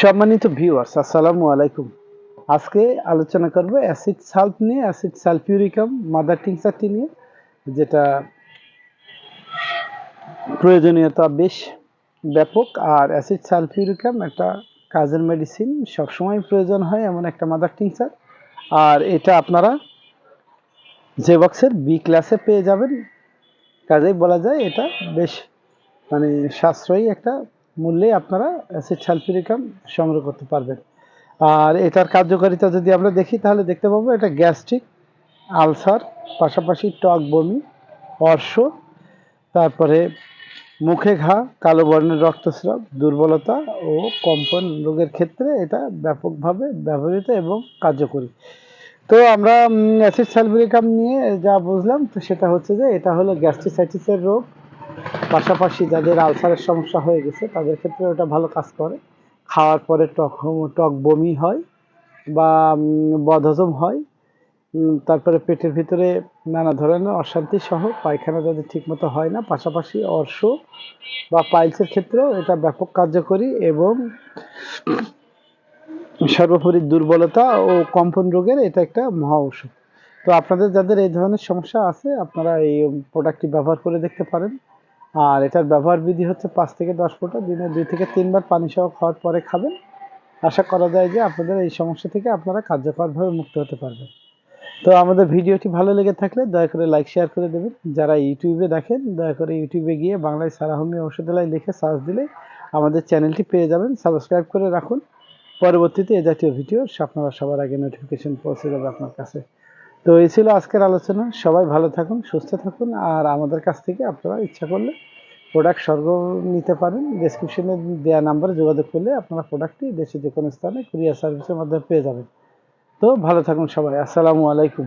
সম্মানিত ভিউয়ার্স আসসালামু আলাইকুম। আজকে আলোচনা করব অ্যাসিড সালফ নিয়ে অ্যাসিড সালফিউরিকাম মাদার টিংচারটি নিয়ে, যেটা প্রয়োজনীয়তা বেশ ব্যাপক। আর অ্যাসিড সালফিউরিকাম একটা কাজের মেডিসিন সবসময় প্রয়োজন হয় এমন একটা মাদার টিংচার আর এটা আপনারা যে বক্সের বি ক্লাসে পেয়ে যাবেন। কাজেই বলা যায় এটা বেশ মানে সাশ্রয়ী একটা মূল্যে আপনারা অ্যাসিড সালফিউরিকাম সংগ্রহ করতে পারবেন। আর এটার কার্যকারিতা যদি আমরা দেখি, তাহলে দেখতে পাবো এটা গ্যাস্ট্রিক আলসার পাশাপাশি টক বমি, অর্শ, তারপরে মুখে ঘা, কালো বর্ণের রক্তস্রাব, দুর্বলতা ও কম্পন রোগের ক্ষেত্রে এটা ব্যাপকভাবে ব্যবহৃত এবং কার্যকরী। তো আমরা অ্যাসিড সালফিউরিকাম নিয়ে যা বুঝলাম, তো সেটা হচ্ছে যে এটা হলো গ্যাস্ট্রিসাইটিসের রোগ। পাশাপাশি যাদের আলসারের সমস্যা হয়ে গেছে, তাদের ক্ষেত্রে ওটা ভালো কাজ করে। খাওয়ার পরে টক টক বমি হয় বা বদহজম হয়। তারপরে পেটের ভিতরে নানা ধরনের অশান্তি সহ পায়খানা যাদের ঠিকমতো হয় না, পাশাপাশি অর্শ বা পাইলসের ক্ষেত্রেও এটা ব্যাপক কার্যকরী এবং সর্বোপরি দুর্বলতা ও কম্পন রোগের এটা একটা মহা ঔষধ। তো আপনাদের যাদের এই ধরনের সমস্যা আছে, আপনারা এই প্রোডাক্টটি ব্যবহার করে দেখতে পারেন। আর এটার ব্যবহার বিধি হচ্ছে পাঁচ থেকে দশ ফোঁটা, দিনে দুই থেকে তিনবার পানি সহ খাওয়ার পরে খাবেন। আশা করা যায় যে আপনাদের এই সমস্যা থেকে আপনারা কার্যকরভাবে মুক্ত হতে পারবেন। তো আমাদের ভিডিওটি ভালো লেগে থাকলে দয়া করে লাইক শেয়ার করে দেবেন। যারা ইউটিউবে দেখেন, দয়া করে ইউটিউবে গিয়ে বাংলায় সারাহমি ঔষধালয় লিখে সার্চ দিলে আমাদের চ্যানেলটি পেয়ে যাবেন। সাবস্ক্রাইব করে রাখুন। পরবর্তীতে এ জাতীয় ভিডিও আপনারা সবার আগে নোটিফিকেশন পৌঁছে যাবে আপনার কাছে। তো এই ছিল আজকের আলোচনা। সবাই ভালো থাকুন, সুস্থ থাকুন, আর আমাদের কাছ থেকে আপনারা ইচ্ছা করলে প্রোডাক্ট স্বর্গ নিতে পারেন। ডিসক্রিপশনে দেওয়া নাম্বারে যোগাযোগ করলে আপনারা প্রোডাক্টটি দেশের যে কোনো স্থানে কুরিয়ার সার্ভিসের মাধ্যমে পেয়ে যাবেন। তো ভালো থাকুন সবাই। আসসালামু আলাইকুম।